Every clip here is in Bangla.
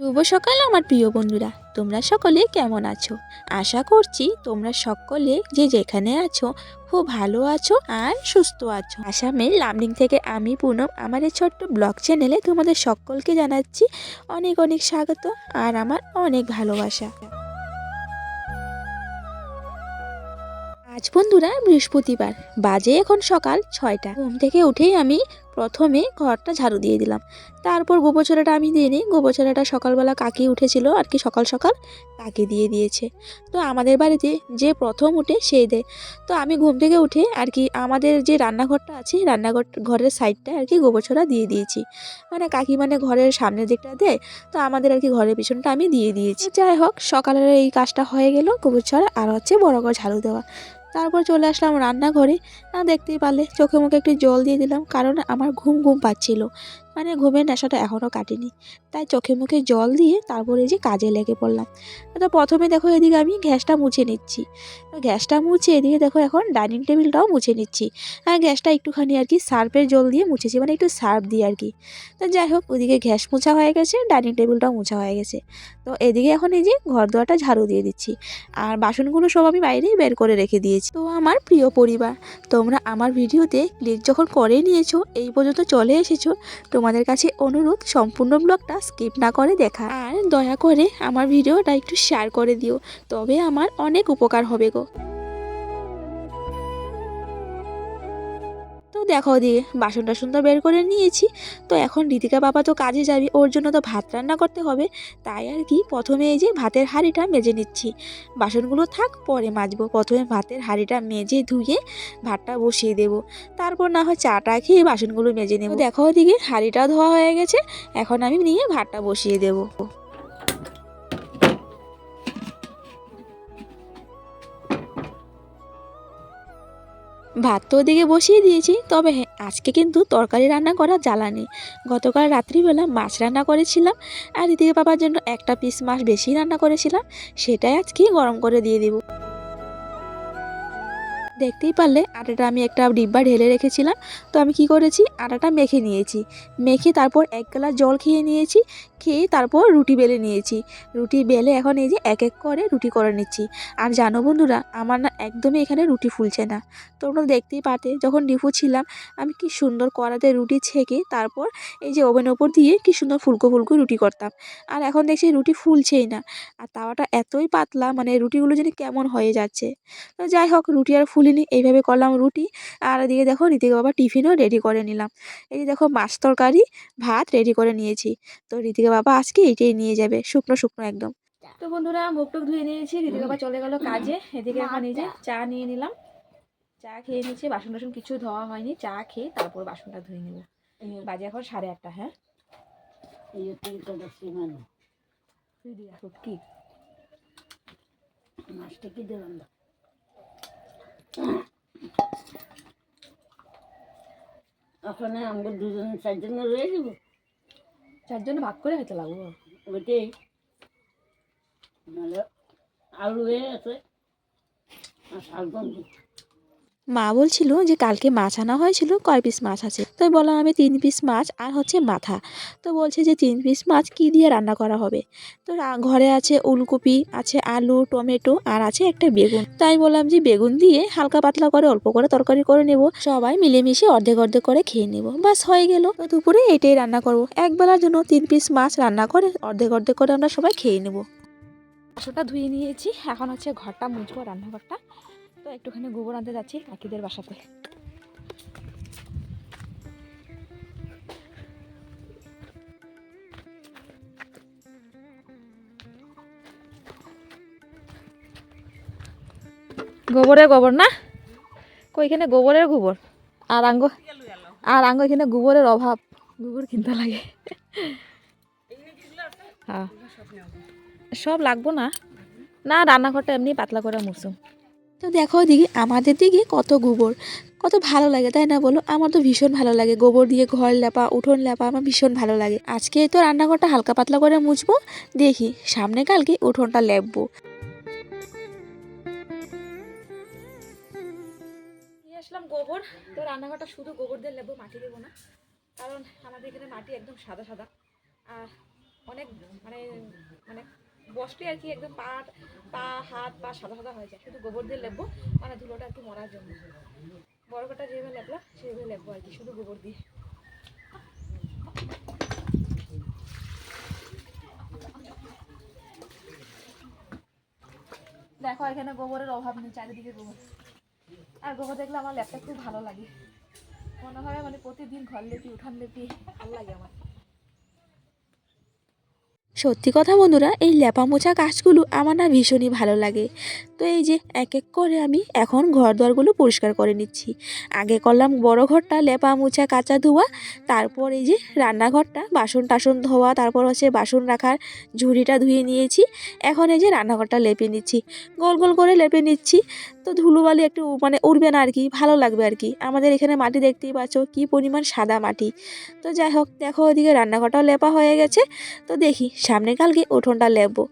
শুভ সকাল, আমার প্রিয় বন্ধুরা। তোমরা সকলে কেমন আছো? আশা করছি তোমরা সকলে যে যেখানে আছো, খুব ভালো আছো আর সুস্থ আছো। আসামের লামডিং থেকে আমি পুনম। আমার এই ছোট্ট ব্লগ চ্যানেলে তোমাদের সকলকে জানাচ্ছি অনেক অনেক স্বাগত আর আমার অনেক ভালোবাসা। আজ বন্ধুরা বৃহস্পতিবার, বাজে এখন সকাল ছয়টা। ঘুম থেকে উঠেই আমি প্রথমে ঘরটা ঝাড়ু দিয়ে দিলাম। তারপর গোবরছড়াটা আমি দিয়ে নিই। গোবরছড়াটা সকালবেলা কাকি উঠেছিল আর কি সকাল সকাল কাকি দিয়ে দিয়েছে। তো আমাদের বাড়িতে যে প্রথম উঠে সেই দেয়। তো আমি ঘুম থেকে উঠে আর কি আমাদের যে রান্নাঘরটা আছে, রান্নাঘর ঘরের সাইডটা আর কি গোবরছড়া দিয়ে দিয়েছি। মানে কাকি মানে ঘরের সামনের দিকটা দেয়, তো আমাদের আর কি ঘরের পিছনটা আমি দিয়ে দিয়েছি। যাই হোক, সকালের এই কাজটা হয়ে গেল গোবরছড়া আর হচ্ছে বড় করে ঝাড়ু দেওয়া। তারপর চলে আসলাম রান্নাঘরে। না দেখতেই পারলে, চোখে মুখে একটু জল দিয়ে দিলাম, কারণ আমার ঘুম ঘুম পাচ্ছিল। মানে ঘুমের নেশাটা এখনও কাটেনি। তাই চোখে মুখে জল দিয়ে তারপরে যে কাজে লেগে পড়লাম। তো প্রথমে দেখো এদিকে আমি গ্যাসটা মুছে নিচ্ছি। গ্যাসটা মুছে এদিকে দেখো এখন ডাইনিং টেবিলটাও মুছে নিচ্ছি। আর গ্যাসটা একটুখানি আর কি সার্ফের জল দিয়ে মুছেছি মানে একটু সার্ফ দিয়ে আর কি। তো যাই হোক, ওদিকে গ্যাস মোছা হয়ে গেছে, ডাইনিং টেবিলটাও মোছা হয়ে গেছে। তো এদিকে এখন এই যে ঘর দোয়াটা ঝাড়ু দিয়ে দিচ্ছি। আর বাসনগুলো সব আমি বাইরেই বের করে রেখে দিয়েছি। তো আমার প্রিয় পরিবার, তোমরা আমার ভিডিওতে ক্লিক যখন করে নিয়েছো, এই পর্যন্ত চলে এসেছ তোমাদের কাছে অনুরোধ সম্পূর্ণ ব্লগটা স্কিপ না করে দেখা। আর দয়া করে আমার ভিডিওটা একটু শেয়ার করে দিও, তবে আমার অনেক উপকার হবে গো। দেখো দিয়ে বাসন টাসন তো বের করে নিয়েছি। তো এখন ঋতিকা বাবা তো কাজে যাবে, ওর জন্য তো ভাত রান্না করতে হবে। তাই আর কি, প্রথমে এই যে ভাতের হাঁড়িটা মেজে নিচ্ছি। বাসনগুলো থাক, পরে মাজবো। প্রথমে ভাতের হাঁড়িটা মেজে ধুয়ে ভাতটা বসিয়ে দেব। তারপর না হয় চাটা খেয়ে বাসনগুলো মেজে নেব। দেখো ওদিকে হাঁড়িটা ধোয়া হয়ে গেছে, এখন আমি নিয়ে ভাতটা বসিয়ে দেব। ভাত তো ওদিকে বসিয়ে দিয়েছি, তবে হ্যাঁ আজকে কিন্তু তরকারি রান্না করা জ্বালানি গতকাল রাত্রিবেলা মাছ রান্না করেছিলাম, আর এদিকে বাবার জন্য একটা পিস মাছ বেশি রান্না করেছিলাম, সেটাই আজকে গরম করে দিয়ে দেবো। দেখতেই পারলে আটাটা আমি একটা ডিব্বা ঢেলে রেখেছিলাম, তো আমি কি করেছি, আটাটা মেখে নিয়েছি। মেখে তারপর এক গ্লাস জল খেয়ে নিয়েছি খেয়ে তারপর রুটি বেলে নিয়েছি। রুটি বেলে এখন এই যে এক এক করে রুটি করে নিচ্ছি। আর জানো বন্ধুরা, আমার না একদমই এখানে রুটি ফুলছে না। তোমরা দেখতেই পাতে যখন ডিপু ছিলাম, আমি কি সুন্দর কড়াতে রুটি ছেঁকে তারপর এই যে ওভেনের ওপর দিয়ে কি সুন্দর ফুলকো ফুলকো রুটি করতাম। আর এখন দেখছি রুটি ফুলছেই না। আর তাওয়াটা এতই পাতলা মানে রুটিগুলো যেন কেমন হয়ে যাচ্ছে। তো যাই হোক, রুটি আর ফুলিনি, এইভাবে করলাম রুটি। আর এদিকে দেখো ঋতিকা বাবা টিফিনও রেডি করে নিলাম। এই যে দেখো, মাছ তরকারি, ভাত রেডি করে নিয়েছি। তো ঋতিকা বাবা আজকে এটাই নিয়ে যাবে শুকনো শুকনো একদম। তো বন্ধুরা মুখ টুক ধুয়ে নিয়েছি ঋতিকা বাবা চলে গেল কাজে এদিকে এখন এই যে চা নিয়ে নিলাম। চা খেয়ে নিয়েছি বাসন টাসন কিছু ধোয়া হয়নি চা খেয়ে তারপর বাসনটা ধুয়ে নেব বাজে এখন সাড়ে আটটা হ্যাঁ? রাখো, কি? মাছটা কি দিলাম ওখানে আমরা দুজন চারজন রয়ে যাব চারজন ভাগ করে খেতে লাগবো। ওইটাই। নাহলে আলু হয়ে আছে আর শাক সবজি মা বলছিল যে কালকে মাছ আনা হয়েছিল, কয় পিস মাছ আছে? তো বললাম, আমি তিন পিস মাছ আর হচ্ছে মাথা। তো বলছে যে তিন পিস মাছ কি দিয়ে রান্না করা হবে? তো ঘরে আছে উলকপি আছে আলু, টমেটো আর আছে একটা বেগুন। তাই বললাম যে বেগুন দিয়ে হালকা পাতলা করে অল্প করে তরকারি করে নেব। সবাই মিলেমিশে অর্ধেক অর্ধেক করে খেয়ে নেব। বাস হয়ে গেল। তো দুপুরে এটাই রান্না করব। একবেলার জন্য তিন পিস মাছ রান্না করে অর্ধেক অর্ধেক করে আমরা সবাই খেয়ে নেব। বাসনটা ধুয়ে নিয়েছি। এখন হচ্ছে ঘরটা মুছবো, রান্নাঘরটা। তো একটুখানি গোবর আনতে যাচ্ছি কাকিদের বাসাতে। গোবরের গোবর না? কইখানে গোবরের গোবর? আর আঙ্গ আর আঙ্গ এখানে গোবরের অভাব। গোবর কিনতে লাগে। হ্যাঁ। সব লাগবো না। না, রান্নাঘরটা এমনি পাতলা করে মুসুম তো দেখো দিকে আমাদের দিকে কত গোবর, কত ভালো লাগে, তাই না বলো? আমার তো ভীষণ ভালো লাগে, গোবর দিয়ে ঘর লেপা, উঠোন লেপা, আমার ভীষণ ভালো লাগে। আজকে তো রান্নাঘরটা হালকা পাতলা করে মুছবো, দেখি সামনে কালকে উঠোনটা লেপবো। আসলাম গোবর, তো রান্নাঘরটা শুধু গোবর দিয়ে লেপবো, মাটি দেবো না, কারণ আমাদের এখানে মাটি একদম সাদা সাদা। আর অনেক মানে মানে বসলে আর কি একদম পা পা, হাত, পা সাদা সাদা হয়ে যায়। শুধু গোবর দিয়ে লেপবো মানে ধুলোটা কি মরার জন্য। বড় যেভাবে লেপলা, সেভাবে লেপবো আর কি, শুধু গোবর দিয়ে। দেখো, এখানে গোবরের অভাব নেই, চারিদিকে গোবর। আর গোবর দেখলে আমার ল্যাপটা খুব ভালো লাগে। মনে হয় মানে প্রতিদিন ঘর লেপি, উঠান লেপি, ভালো লাগে আমার। সত্যি কথা বন্ধুরা, এই লেপা মোছা কাজগুলো আমার না ভীষণই ভালো লাগে। তো এই যে এক এক করে আমি এখন ঘর দোয়ারগুলো পরিষ্কার করে নিচ্ছি। আগে করলাম বড় ঘরটা লেপা মোছা কাঁচা ধোয়া, তারপর এই যে রান্নাঘরটা, বাসন টাসন ধোয়া, তারপর হচ্ছে বাসন রাখার ঝুড়িটা ধুয়ে নিয়েছি। এখন এই যে রান্নাঘরটা লেপে নিচ্ছি। গোল গোল করে লেপে নিচ্ছি। তো ধুলোবালি একটু মানে উঠবে না আর কি ভালো লাগবে আর কি আমাদের এখানে মাটি দেখতেই পাচ্ছ, কী পরিমাণ সাদা মাটি। তো যাই হোক, দেখো ওইদিকে রান্নাঘরটাও লেপা হয়ে গেছে। তো দেখি সামনে কালকে উঠোনটা লেপবো।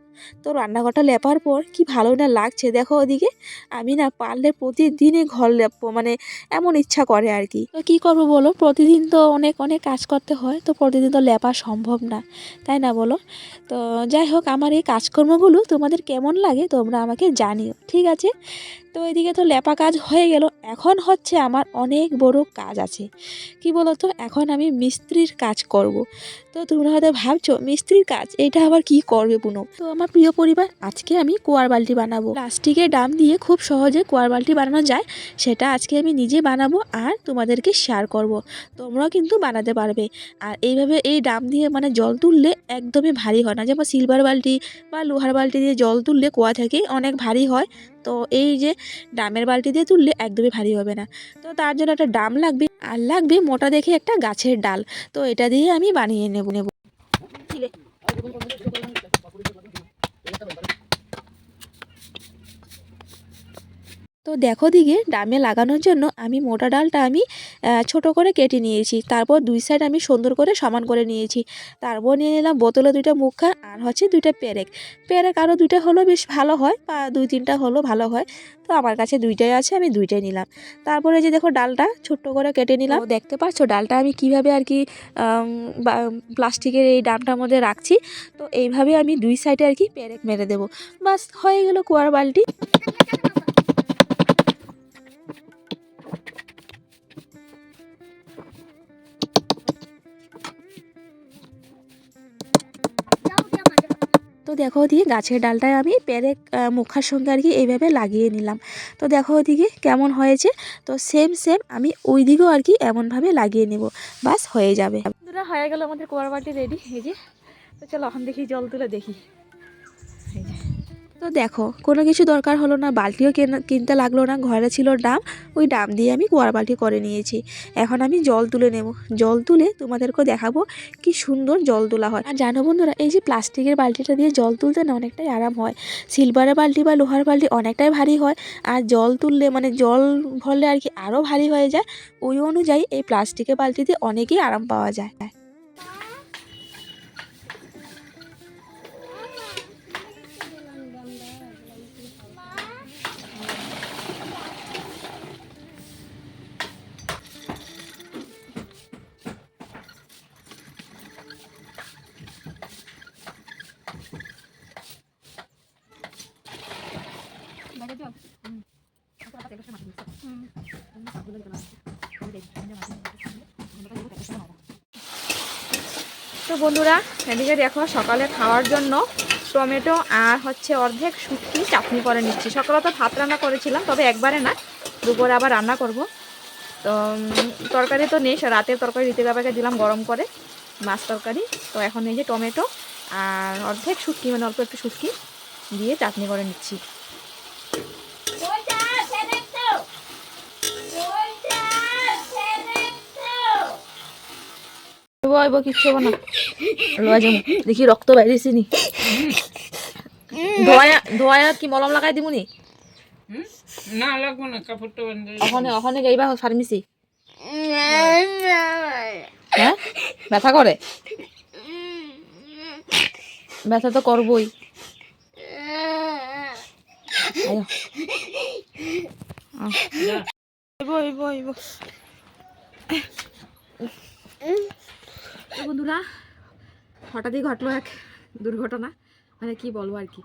তো রান্নাঘরটা লেপার পর কি ভালো না লাগছে দেখো ওদিকে? আমি না পারলে প্রতিদিনই ঘর লেপবো মানে এমন ইচ্ছা করে আর কি। তো কী করব বলো? প্রতিদিন তো অনেক অনেক কাজ করতে হয়, তো প্রতিদিন তো লেপা সম্ভব না, তাই না বলো? তো যাই হোক, আমার এই কাজকর্মগুলো তোমাদের কেমন লাগে তোমরা আমাকে জানিও, ঠিক আছে? তো এদিকে তো লেপা কাজ হয়ে গেল, এখন হচ্ছে আমার অনেক বড় কাজ আছে। কি বলো তো এখন আমি মিস্ত্রির কাজ করব। তো তোমরা হয়তো ভাবছ, মিস্ত্রির কাজ এটা আবার কি করবে পুনো তো আমার প্রিয় পরিবার, আজকে আমি কোয়ার বালতি বানাবো। প্লাস্টিকের ডাম দিয়ে খুব সহজে কোয়ার বালতি বানানো যায়, সেটা আজকে আমি নিজে বানাবো আর তোমাদেরকে শেয়ার করব। তোমরাও কিন্তু বানাতে পারবে। আর এইভাবে এই ডাম দিয়ে মানে জল তুললে একদমই ভারী হয় না। যেমন সিলভার বালতি বা লোহার বালতি দিয়ে জল তুললে কুয়া থেকে অনেক ভারী হয়। তো এই যে ডামের বালতি দিয়ে তুললে একদমই ভারী হবে না। তো তার জন্য একটা ডাম লাগবে। আর লাগবে মোটা দেখে একটা গাছের ডাল। তো এটা দিয়ে আমি বানিয়ে নেব নেব। তো দেখো দিকে ডামে লাগানোর জন্য আমি মোটা ডালটা আমি ছোট করে কেটে নিয়েছি। তারপর দুই সাইড আমি সুন্দর করে সমান করে নিয়েছি। তারপর নিয়ে নিলাম বোতলে দুইটা মুখা আর হচ্ছে দুইটা পেরেক। পেরেক আরও দুইটা হলো বেশ ভালো হয়, বা দুই তিনটা হলো ভালো হয়। তো আমার কাছে দুইটাই আছে, আমি দুইটাই নিলাম। তারপরে যে দেখো ডালটা ছোট্ট করে কেটে নিলাম। দেখতে পাচ্ছ ডালটা আমি কীভাবে আর কি প্লাস্টিকের এই ডামটার মধ্যে রাখছি। তো এইভাবে আমি দুই সাইডে আর কি পেরেক মেরে দেবো। বাস হয়ে গেল কুয়ার বালতি। তো দেখো ওদিকে গাছের ডালটায় আমি পেরে মুখার সঙ্গে আর কি এইভাবে লাগিয়ে নিলাম। তো দেখো ওদিকে কেমন হয়েছে? তো সেম সেম আমি ওই দিকেও আর কি এমনভাবে লাগিয়ে নেব। বাস হয়ে যাবে। হয়ে গেল আমাদের কোয়ার বাটি রেডি। এই যে, তো চলো এখন দেখি জল তুলে দেখি। তো দেখো, কোনো কিছু দরকার হলো না, বালতিও কেনা- কিনতে লাগল না, ঘরে ছিল ডাম, ওই ডাম দিয়ে আমি কুয়ার বালতি করে নিয়েছি। এখন আমি জল তুলে নেব। জল তুলে তোমাদেরকেও দেখাবো কি সুন্দর জল তোলা হয়। আর জানো বন্ধুরা, এই যে প্লাস্টিকের বালতিটা দিয়ে জল তুলতে না অনেকটাই আরাম হয়। সিলভারের বালতি বা লোহার বালতি অনেকটাই ভারী হয়। আর জল তুললে মানে জল ভরলে আর কি আরও ভারী হয়ে যায়। ওই অনুযায়ী এই প্লাস্টিকের বালতিতে অনেকই আরাম পাওয়া যায়। বন্ধুরা, এদিকে দেখো সকালে খাওয়ার জন্য টমেটো আর হচ্ছে অর্ধেক শুটকি চাটনি করে নিচ্ছি। সকালে তো ভাত রান্না করেছিলাম, তবে একবারে না, দুপুরে আবার রান্না করব। তো তরকারি তো নেই রাতের তরকারি দিতে বাবাকে দিলাম গরম করে, মাছ তরকারি। তো এখন এই যে টমেটো আর অর্ধেক শুটকি মানে অল্প একটু শুটকি দিয়ে চাটনি করে নিচ্ছি। বইব কিচ্ছু হব না। লওয়া যাব দেখি রক্ত বাইরেছি নি। ধোয়া ধোয়া কি মলম লাগাই দিব নি? না লাগবো না কাপড়টা বান্ধে ওখানে ওখানে যাইবা ফার্মেসি হ্যাঁ ব্যথা করে ব্যথা তো করবই। আইবো, আইবো, আইবো। তো বন্ধুরা, হঠাৎই ঘটলো এক দুর্ঘটনা। মানে কি বলব আর কি?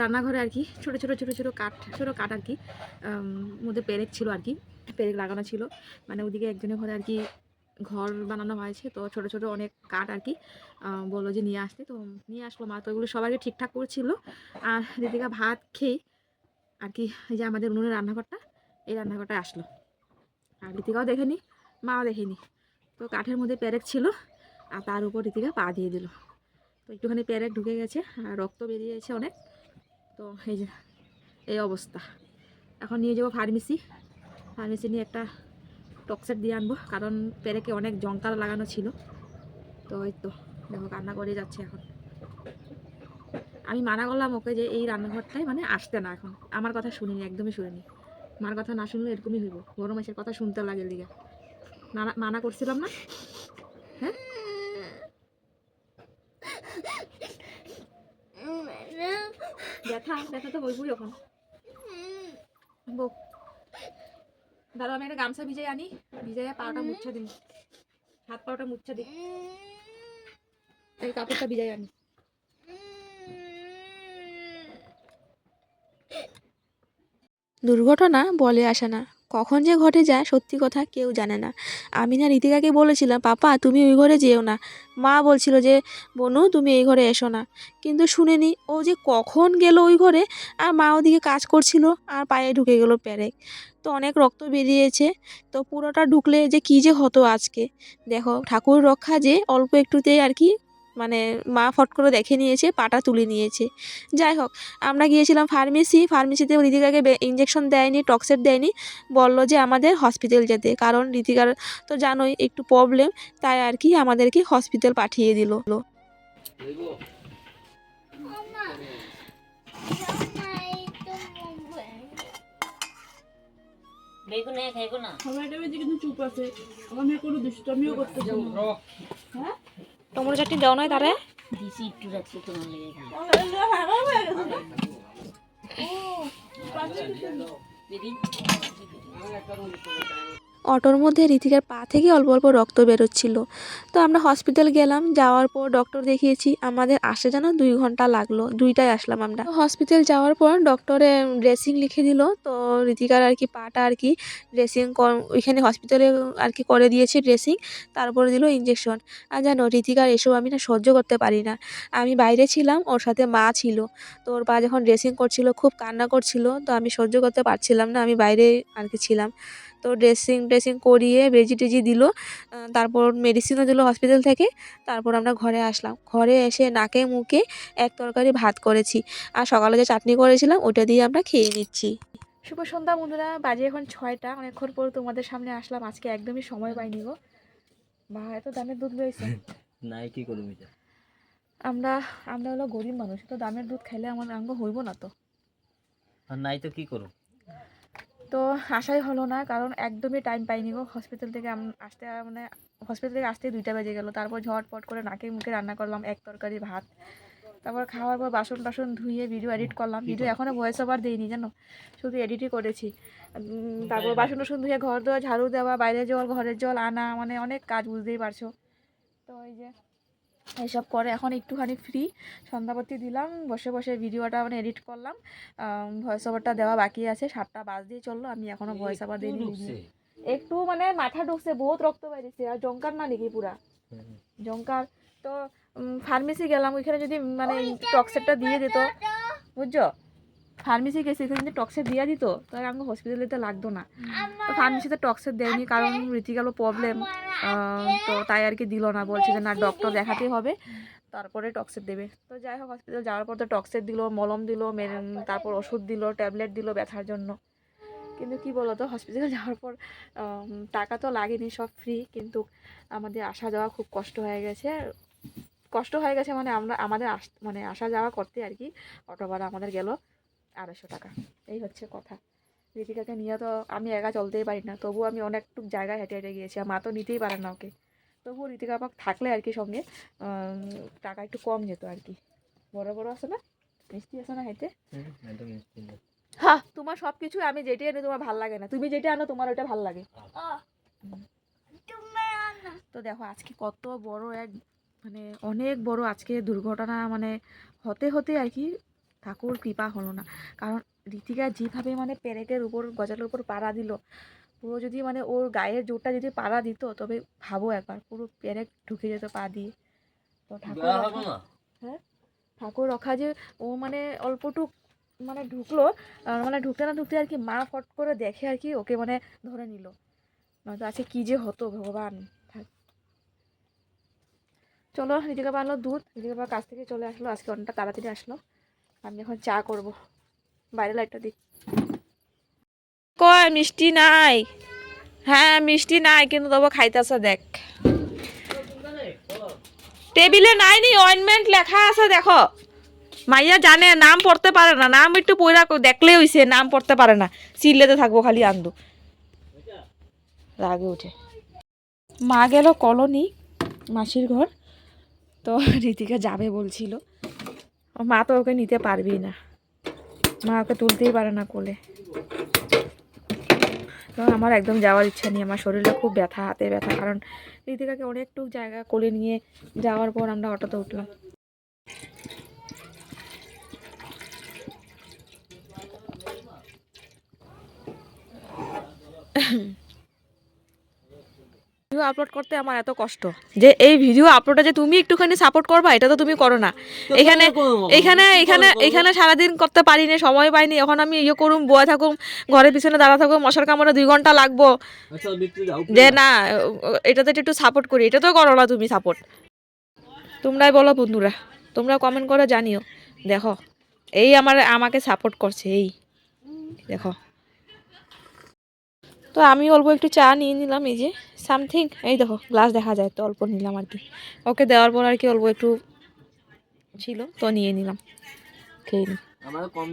রান্নাঘরে আর কি ছোটো ছোটো ছোটো ছোটো কাঠ ছোটো কাঠ আর কি মধ্যে পেরেক ছিল আর কি, পেরেক লাগানো ছিল। মানে ওদিকে একজনের ঘরে আর কি ঘর বানানো হয়েছে, তো ছোট ছোট অনেক কাঠ আর কি বলল যে নিয়ে আসতে। তো নিয়ে আসলো মা, তো এগুলো সবাইকে ঠিকঠাক করছিল। আর দিদিকা ভাত খেয়ে আর কি, এই যে আমাদের উনুনের রান্নাঘরটা, এই রান্নাঘরটা আসলো। আর ঋতিকাও দেখেনি, মাও দেখেনি। তো কাঠের মধ্যে পেরেক ছিল। আর তার উপর ঋতিকা পা দিয়ে দিল। তো একটুখানি পেরেক ঢুকে গেছে আর রক্ত বেরিয়েছে অনেক। তো এই যে, এই অবস্থা। এখন নিয়ে যাব ফার্মেসি ফার্মেসি নিয়ে একটা টক্সেট দিয়ে আনব, কারণ পেরেকে অনেক জঙ্কাল লাগানো ছিল। তো এই তো, দেখো কান্না করে যাচ্ছে এখন। আমি মানা করলাম ওকে যে এই রান্নাঘরটাই মানে আসতে না এখন। আমার কথা শুনিনি, একদমই শুনিনি। মার কথা না শুনলে এরকমই হইব। বড় মাসের কথা শুনতে লাগে দিকে মানা মানা করছিলাম না হ্যাঁ ব্যথা ব্যথা তো হইবই এখন। বউ দাদা, আমি একটা গামছা ভিজাই আনি। ভিজাইয়া পাওটা মুচ্ছা দিন। হাত পাওয়াটা মুচ্ছে দিই এই কাপড়টা ভিজাই আনি। দুর্ঘটনা বলে আসে না। কখন যে ঘটে যায় সত্যি কথা কেউ জানে না। আমি না রীতিকাকে বলেছিলাম পাপা, তুমি ওই ঘরে যেও না। মা বলছিল যে, বনু, তুমি এই ঘরে এসো না। কিন্তু শুনেনি, ও যে কখন গেল ওই ঘরে, আর মা ওদিকে কাজ করছিল, আর পায়ে ঢুকে গেল প্যারেক তো অনেক রক্ত বেরিয়েছে, তো পুরোটা ঢুকলে যে কী যে হতো আজকে। দেখো, ঠাকুর রক্ষা যে অল্প একটুতেই আর কি মানে মা ফট করে দেখে নিয়েছে পাটা তুলে নিয়েছে। যাই হোক আমরা গিয়েছিলাম ফার্মেসি ফার্মেসিতে ঋতিকাকে ইঞ্জেকশন দেয়নি টক্সেট দেয়নি বলল যে আমাদের হসপিটাল যেতে কারণ ঋতিকার তো জানোই একটু প্রবলেম তাই আর কি আমাদেরকে হসপিটাল পাঠিয়ে দিল। বেগুন খাইবো না সবাই এটা কিন্তু চুপ আছে। আমার মেয়ে কোনো দুষ্টামিও করতেছে না। টমেটো চাটনি দেওয়া নয় তারে? দিছি একটু রাখছি তোমার লেগে দিদি। অটোর মধ্যে ঋতিকার পা থেকে অল্প অল্প রক্ত বেরোচ্ছিল। তো আমরা হসপিটাল গেলাম, যাওয়ার পর ডক্টর দেখিয়েছি, আমাদের আসে যেন দুই ঘণ্টা লাগল, দুইটায় আসলাম আমরা। হসপিটাল যাওয়ার পর ডক্টরে ড্রেসিং লিখে দিল, তো ঋতিকার আর কি পাটা আর কি ড্রেসিং ওইখানে হসপিটালে আর কি করে দিয়েছে ড্রেসিং, তারপরে দিল ইঞ্জেকশন আর জানো ঋতিকার এসব আমি না সহ্য করতে পারি না। আমি বাইরে ছিলাম, ওর সাথে মা ছিল। তো ওর পা যখন ড্রেসিং করছিল, খুব কান্না করছিল, তো আমি সহ্য করতে পারছিলাম না, আমি বাইরে আর কি ছিলাম। তো ড্রেসিং ড্রেসিং করিয়ে বেজি টেজি দিল। তারপর মেডিসিনও দিল হসপিটাল থেকে। তারপর আমরা ঘরে আসলাম। ঘরে এসে নাকে মুখে এক তরকারি ভাত করেছি। আর সকালে যে চাটনি করেছিলাম ওটা দিয়ে আমরা খেয়ে নিচ্ছি। শুভ সন্ধ্যা বন্ধুরা বাজে এখন ছয়টা। অনেকক্ষণ পর তোমাদের সামনে আসলাম। আজকে একদমই সময় পাইনি গো। বা এত দামের দুধ রয়েছে। নাই কি করব এটা? আমরা আমরা হলো গরিব মানুষ তো দামের দুধ খেলে আমার আঙ্গ হইব না তো। আর নাই তো কি করব? তো আসাই হলো না কারণ একদমই টাইম পাইনি গো হসপিটাল থেকে। আসতে মানে হসপিটাল থেকে আসতে দুইটা বেজে গেল। তারপর ঝটপট করে নাকে মুখে রান্না করলাম এক তরকারি ভাত। তারপর খাওয়ার পর বাসন টাসন ধুয়ে ভিডিও এডিট করলাম। ভিডিও এখনও ভয়েস ওভার দিইনি জানো? শুধু এডিটই করেছি। তারপর বাসন টাসন ধুয়ে ঘর দেওয়া ঝাড়ু দেওয়া বাইরে জল ঘরের জল আনা মানে অনেক কাজ বুঝতেই পারছ। তো ওই যে এইসব করে। এখন একটুখানি ফ্রি সন্ধ্যাবতী দিলাম বসে বসে ভিডিওটা মানে এডিট করলাম। ভয়েস ওভারটা দেওয়া বাকি আছে। সাতটা বাজ দিয়ে চলল আমি এখনও ভয়েস ওভার দিইনি একটু মানে মাথা ঢুকছে বহুত রক্ত বেরিয়েছে। আর জঙ্কার না নাকি পুরা? জঙ্কার তো ফার্মেসি গেলাম। ওইখানে যদি মানে টক্সেটটা দিয়ে দিত। বুঝছ? ফার্মেসি গেছি এখানে যদি টক্সেট দিয়ে দিত তাহলে আমাকে হসপিটালে তো লাগতো না। তো ফার্মেসিতে টক্সেট দেয়নি কারণ রীতিকালো প্রবলেম তো তাই আর কি দিল না বলছে যে না ডক্টর দেখাতেই হবে তারপরে টক্সেট দেবে। তো যাই হোক হসপিটাল যাওয়ার পর তো টক্সেট দিল মলম দিল মেন- তারপর? ওষুধ দিল ট্যাবলেট দিল ব্যথার জন্য। কিন্তু কি বলো তো হসপিটালে যাওয়ার পর টাকা তো লাগেনি সব ফ্রি কিন্তু আমাদের আসা যাওয়া খুব কষ্ট হয়ে গেছে। কষ্ট হয়ে গেছে মানে আমরা আমাদের আস মানে আসা যাওয়া করতে আর কি অটো ভাড়া আমাদের গেল। আড়াইশো টাকা। এই হচ্ছে কথা। ঋতিকাকে নিয়ে তো আমি একা চলতেই পারি না। তবু আমি অনেকটুক জায়গায় হেঁটে হেঁটে গিয়েছি। আর মা তো নিতেই পারে না ওকে। তবু ঋতিকা পাক থাকলে আর কি সঙ্গে টাকা একটু কম যেত আর কি। বড় বড় আছে না? মিষ্টি আছে না হেঁটে? হ্যাঁ তোমার সব কিছু আমি যেটা আনি তোমার ভালো লাগে না। তুমি যেটা আনো তোমার ওটা ভালো লাগে। তো দেখো আজকে কত বড় এক মানে অনেক বড় আজকে দুর্ঘটনা মানে হতে হতে আর কি ঠাকুর কৃপা হলো না। কারণ রীতিকা যেভাবে মানে পেরেকের উপর গজালের উপর পাড়া দিল পুরো যদি মানে ওর গায়ের জোরটা যদি পাড়া দিত তবে ভাবো একবার পুরো পেরেক ঢুকে যেত পা দিয়ে। তো ঠাকুর রক্ষা- ঠাকুর রক্ষা যে ও মানে অল্পটুক মানে ঢুকলো মানে ঢুকতে না ঢুকতে আর কি মা ফট করে দেখে আর কি ওকে মানে ধরে নিল। নয়তো আজকে কী যে হতো ভগবান চলো রিদিকা বানলো দুধ বা কাছ থেকে চলে আসলো আজকে অনেকটা তাড়াতাড়ি আসলো। আমি এখন চা করব। বাইরে লাইটটা দিই। কয় মিষ্টি নাই। হ্যাঁ মিষ্টি নাই, কিন্তু তবু খাইতেছে, দেখ। টেবিলে নাই নি অয়েনমেন্ট লেখা আছে, দেখো। মাইয়া জানে, নাম পড়তে পারে না। নাম একটু পয়রা দেখলে হইছে, নাম পড়তে পারে না। চিল্লেতে থাকব, খালি আন্দু রাগে উঠে। মা গেল কলোনি, মাসির ঘর। তো রীতিকা যাবে বলছিল। ও মা তো ওকে নিতে পারবেই না। মা ওকে তুলতেই পারে না কোলে। তো আমার একদম যাওয়ার ইচ্ছা নেই। আমার শরীরে খুব ব্যথা, হাতে ব্যথা। কারণ রীতিকাকে অনেকটুক জায়গা কোলে নিয়ে যাওয়ার পর আমরা অটোতে উঠলাম। ভিডিও আপলোড করতে আমার এত কষ্ট। যে এই ভিডিও আপলোডে যে তুমি একটুখানি সাপোর্ট করবা এটা তো তুমি করো না। এখানে এখানে এখানে এখানে সারাদিন করতে পারিনি সময় পাইনি। এখন আমি ইয়ে করুম বয়ে থাকুম ঘরের পিছনে দাঁড়া থাকুম মশার কামড়ে দুই ঘণ্টা লাগবো। আচ্ছা যে না এটাতে একটু সাপোর্ট করি। এটা তো করো না তুমি সাপোর্ট তোমরাই বলো বন্ধুরা তোমরা কমেন্ট করে জানিও। দেখো এই আমার আমাকে সাপোর্ট করছে এই। দেখো। তো আমি অল্প একটু চা নিয়ে নিলাম এই যে সামথিং এই দেখো গ্লাস দেখা যায় তো অল্প নিলাম আর কি। ওকে দেওয়ার পর আর কি অল্প একটু ছিল তো নিয়ে নিলাম খেয়ে নি। আমার কম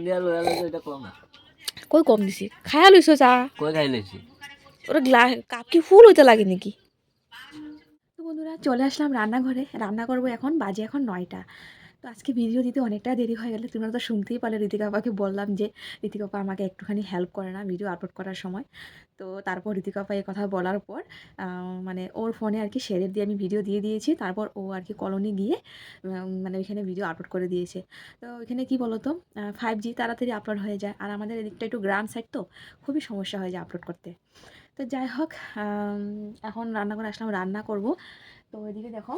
এটা কম না কই কম দিছি? খায়া লইছো চা? কই খাই লেছি ওরা গ্লাস কাপ কি ফুল হইতে লাগে নাকি? তো বন্ধুরা চলে আসলাম রান্নাঘরে। রান্না করব এখন বাজে এখন নয়টা। তো আজকে ভিডিও দিতে অনেকটা দেরি হয়ে গেলে। তোমরা তো শুনতেই পারলে, ঋতিকা বাবাকে বললাম যে, ঋতিকা বাবা আমাকে একটুখানি হেল্প করে না ভিডিও আপলোড করার সময়। তো তারপর ঋতিকা বাবা এই কথা বলার পর মানে ওর ফোনে আর কি শেয়ার দিয়ে আমি ভিডিও দিয়ে দিয়েছি। তারপর ও আর কি কলোনি গিয়ে মানে ওইখানে ভিডিও আপলোড করে দিয়েছে। তো ওইখানে কি বলতো ফাইভ জি তাড়াতাড়ি আপলোড হয়ে যায়। আর আমাদের এদিকটা একটু গ্রাম সাইড তো, খুবই সমস্যা হয়ে যায় আপলোড করতে। তো যাই হোক এখন রান্না করে আসলাম, রান্না করব। তো ওইদিকে দেখো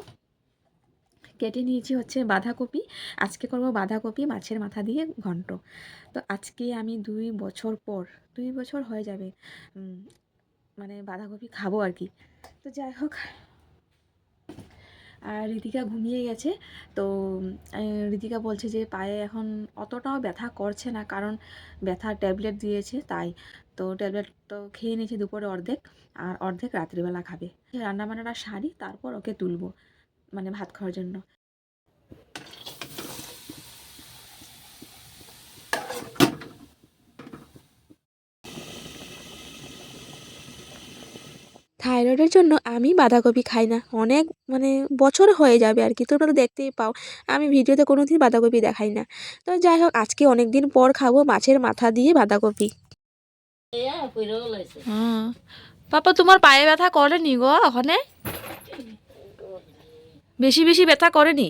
কেটে নিয়েছি হচ্ছে বাঁধাকপি। আজকে করব বাঁধাকপি মাছের মাথা দিয়ে ঘন্ট। তো আজকে আমি দুই বছর পর, দুই বছর হয়ে যাবে মানে বাঁধাকপি খাব আর কি। তো যাই হোক, আর ঋতিকা ঘুমিয়ে গেছে। তো ঋতিকা বলছে যে পায়ে এখন অতটাও ব্যথা করছে না, কারণ ব্যথার ট্যাবলেট দিয়েছে তাই। তো ট্যাবলেট তো খেয়ে নিয়েছি দুপুরে অর্ধেক, আর অর্ধেক রাত্রিবেলা খাবে। রান্না বান্নাটা সারি, তারপর ওকে তুলবো। মানে ভাত খাওয়ার জন্য। থাইরয়েডের জন্য আমি বাঁধাকপি খাই না। অনেক মানে বছর হয়ে যাবে আর কি। তোমরা তো দেখতেই পাও আমি ভিডিওতে কোনো দিন বাঁধাকপি দেখাই না। তো যাই হোক আজকে অনেক দিন পর খাব মাছের মাথা দিয়ে বাঁধাকপি। পাপা তোমার পায়ে ব্যথা করেনি গো ওখানে? বেশি বেশি ব্যথা করেনি?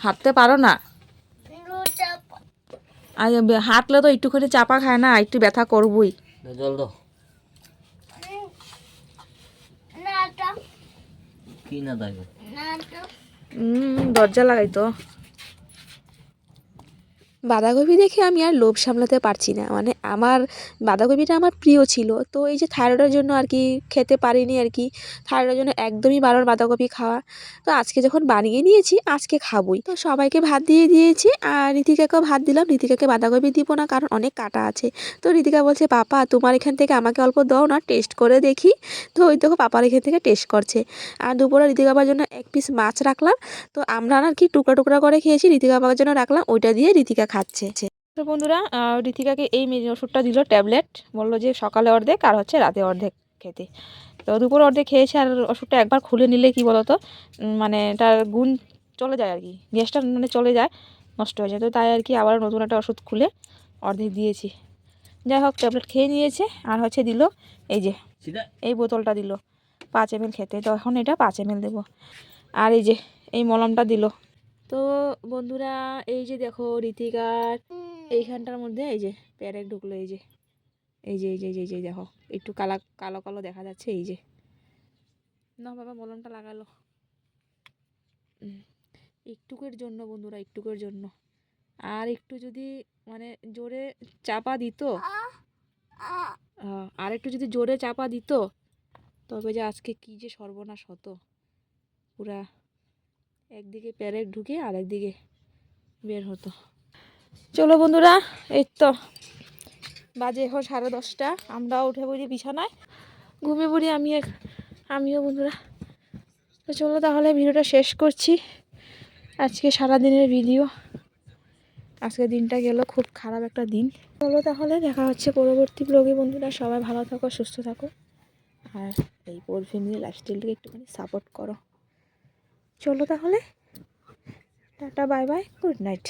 হাঁটতে পারো না। আর হাঁটলে তো একটুখানি চাপা খায় না একটু ব্যথা করবই। জল দাও। কি না দরজা লাগাই তো। বাঁধাকপি দেখে আমি আর লোভ সামলাতে পারছি না। মানে আমার বাঁধাকপিটা আমার প্রিয় ছিল। তো এই যে থাইরয়েডের জন্য আর কি খেতে পারিনি আর কি। থাইরয়েডের জন্য একদমই বারণ বাঁধাকপি খাওয়া। তো আজকে যখন বানিয়ে নিয়েছি, আজকে খাবোই। তো সবাইকে ভাত দিয়ে দিয়েছি আর ঋতিকাকেও ভাত দিলাম। ঋতিকাকে বাঁধাকপি দিব না কারণ অনেক কাটা আছে। তো ঋতিকা বলছে, পাপা, তোমার এখান থেকে আমাকে অল্প দাও না, টেস্ট করে দেখি। তো ওই দেখো পাপার এখান থেকে টেস্ট করছে। আর দুপুরে ঋতিকা বাবার জন্য এক পিস মাছ রাখলাম। তো আমরা আর কি টুকরা টুকরা করে খেয়েছি। ঋতিকা বাবার জন্য রাখলাম। ওইটা দিয়ে ঋতিকা খাচ্ছে। তো বন্ধুরা ঋতিকাকে এই ওষুধটা দিল ট্যাবলেট। বলল যে সকালে অর্ধেক আর হচ্ছে রাতে অর্ধেক খেতে। তো দুপুর অর্ধেক খেয়েছে আর ওষুধটা একবার খুলে নিলে কি বলতো? মানে তার গুণ চলে যায় আর কি। গ্যাসটা মানে চলে যায় নষ্ট হয়ে যায়। তো তাই আর কি আবার নতুন একটা ওষুধ খুলে অর্ধেক দিয়েছি। যাই হোক ট্যাবলেট খেয়ে নিয়েছে আর হচ্ছে দিল এই যে এই বোতলটা দিল পাঁচ এম খেতে। তো এখন এটা পাঁচ এম দেবো। আর এই যে এই মলমটা দিল। তো বন্ধুরা, এই যে দেখো রীতিকার এইখানটার মধ্যে এই যে প্যারেক ঢুকলো, এই যে এই যে এই যে এই যে দেখো, একটু কালা, কালো কালো দেখা যাচ্ছে, এই যে। না বাবা মলমটা লাগালো। একটুকের জন্য বন্ধুরা, একটুকের জন্য। আর একটু যদি মানে জোরে চাপা দিত আর একটু যদি জোরে চাপা দিত, তবে যে আজকে কি যে সর্বনাশ হতো। পুরা একদিকে প্যারেক ঢুকে আর একদিকে বের হতো। চলো বন্ধুরা, এই তো বাজে এখন সাড়ে দশটা। আমরাও উঠে পড়ি বিছানায়। ঘুমিয়ে পড়ি আমি এক- আমিও বন্ধুরা। তো চলো তাহলে ভিডিওটা শেষ করছি। আজকে সারা দিনের ভিডিও। আজকে দিনটা গেল খুব খারাপ একটা দিন। চলো তাহলে দেখা হচ্ছে পরবর্তী ব্লগে বন্ধুরা, সবাই ভালো থাকো, সুস্থ থাকো। আর এই পোর ফ্যামিলি লাইফস্টাইলটাকে একটুখানি সাপোর্ট করো। চলো তাহলে। Tata bye bye good night.